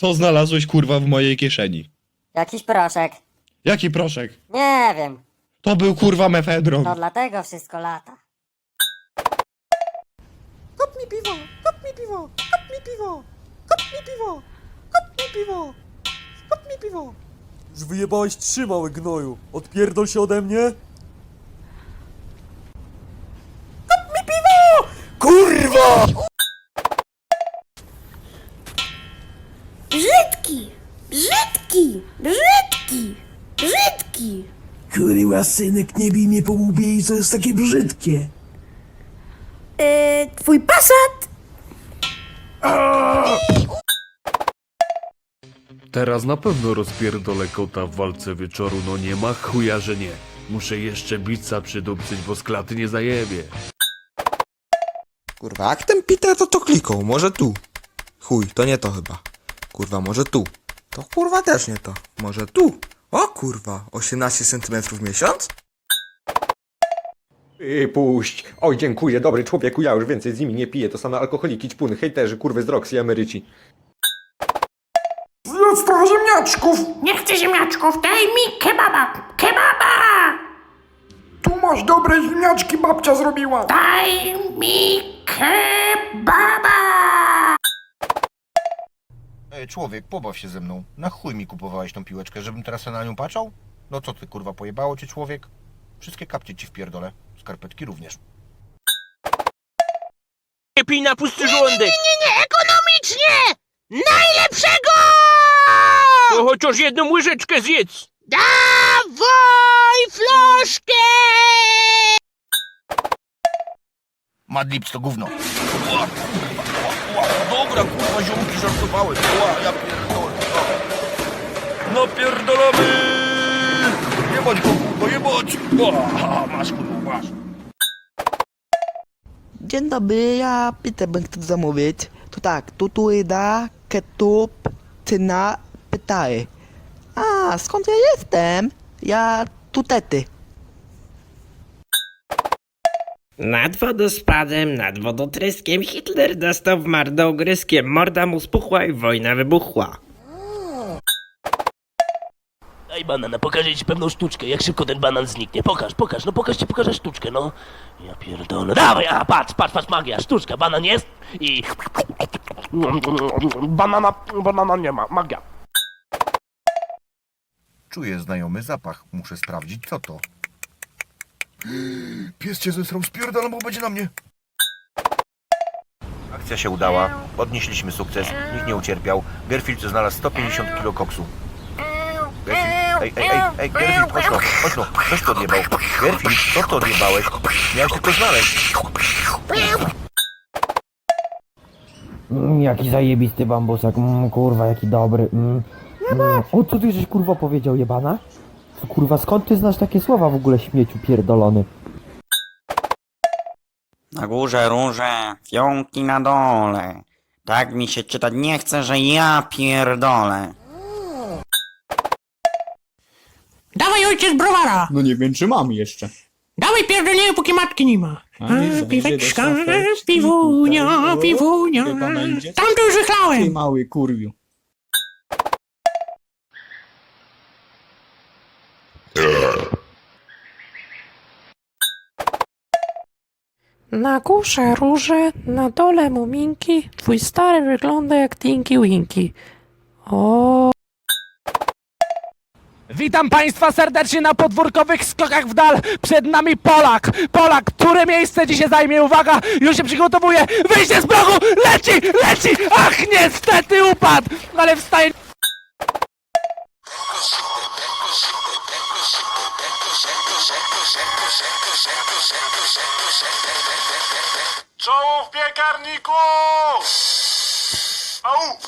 Co znalazłeś kurwa w mojej kieszeni? Jakiś proszek. Jaki proszek? Nie wiem. To był kurwa mefedron. To dlatego wszystko lata. Kup mi piwo! Kup mi piwo! Kup mi piwo! Kup mi piwo! Kup mi piwo! Kup mi piwo! Już wyjebałeś trzy, mały gnoju. Odpierdol się ode mnie. Kup mi piwo! Kurwa! Brzydki! Brzydki! Brzydki! Brzydki! Kurwa, synek, nie bij mnie po łbie i to jest takie brzydkie. Yy, twój pasat? Teraz na pewno rozpierdolę kota w walce wieczoru, no nie ma chuja, że nie. Muszę jeszcze bica przydupcyć, bo z klaty nie zajebie. Kurwa, jak ten Peter to to klikał? Może tu. Chuj, to nie to chyba. Kurwa, może tu. To kurwa też nie to. Może tu. O kurwa, 18 cm w miesiąc? Yy, puść. Oj, dziękuję, dobry człowieku, ja już więcej z nimi nie piję. To same alkoholiki, ćpuny, hejterzy, kurwy z Roxy, emeryci. Zjedz trochę ziemniaczków! Nie chcę ziemniaczków, daj mi kebaba! Kebaba! Tu masz dobre ziemniaczki, babcia zrobiła! Daj mi kebaba! Człowiek, pobaw się ze mną. Na chuj mi kupowałeś tą piłeczkę, żebym teraz na nią patrzał? No co ty, kurwa, pojebało cię, człowiek? Wszystkie kapcie ci wpierdolę. Skarpetki również. Nie pij na pusty żołądek! Nie, nie, ekonomicznie! Najlepszego! To chociaż jedną łyżeczkę zjedz! Dawaj floszkę! Madlips to gówno. Kurwa, kurwa, ziomki, żartowałem. Ła, ja pierdolę. O. No pierdolamy! Jebać go, kurwa, jebać! Ła, masz, kurwa, masz. Dzień dobry, ja bym chciał zamówić. To tak, tutuida, ketup, cyna, pytaje. A, skąd ja jestem? Ja tutety. Nad wodospadem, nad wodotryskiem Hitler dostał w mardę ogryskiem. Morda mu spuchła i wojna wybuchła. Daj banana, pokażę ci pewną sztuczkę, jak szybko ten banan zniknie. Pokaż, pokaż, no pokaż ci, pokażę sztuczkę, no. Ja pierdolę. Dawaj, a patrz, patrz, patrz, magia, sztuczka, banan jest i... Banana, banana nie ma, magia. Czuję znajomy zapach. Muszę sprawdzić, co to. Pies cię zesrał, spierdalam, bo będzie na mnie. Akcja się udała. Odnieśliśmy sukces. Nikt nie ucierpiał. Gerfield znalazł 150 kilo koksu. Gerfield, ej, ej, ej, ej, Gerfield, chodź no, chodź no, coś to odjebał. Gerfield, co to odjebałeś? Miałeś tylko znaleźć. Jaki zajebisty bambusek, mm, kurwa, jaki dobry. Mm. Mm. O, co ty żeś kurwa powiedział, jebana? Kurwa, skąd ty znasz takie słowa w ogóle, śmieciu pierdolony? Na górze róże, fionki na dole. Tak mi się czytać nie chce, że ja pierdolę. Dawaj ojciec browara! No nie wiem, czy mam jeszcze. Dawaj pierdolenie, póki matki nie ma. A, do piweczka, szafeczki, piwunia, tutaj, o, piwunia. chyba będzie. Tam to już Ty wychlałem. mały kurwiu. Na górze róże, na dole muminki. Twój stary wygląda jak Tinky Winky. O. Witam Państwa serdecznie na podwórkowych skokach w dal. Przed nami Polak. Polak, które miejsce dzisiaj zajmie? Uwaga, już się przygotowuje. Wyjście z progu, leci, leci. Ach, niestety upadł, ale wstaje. Czoło w piekarniku! Au!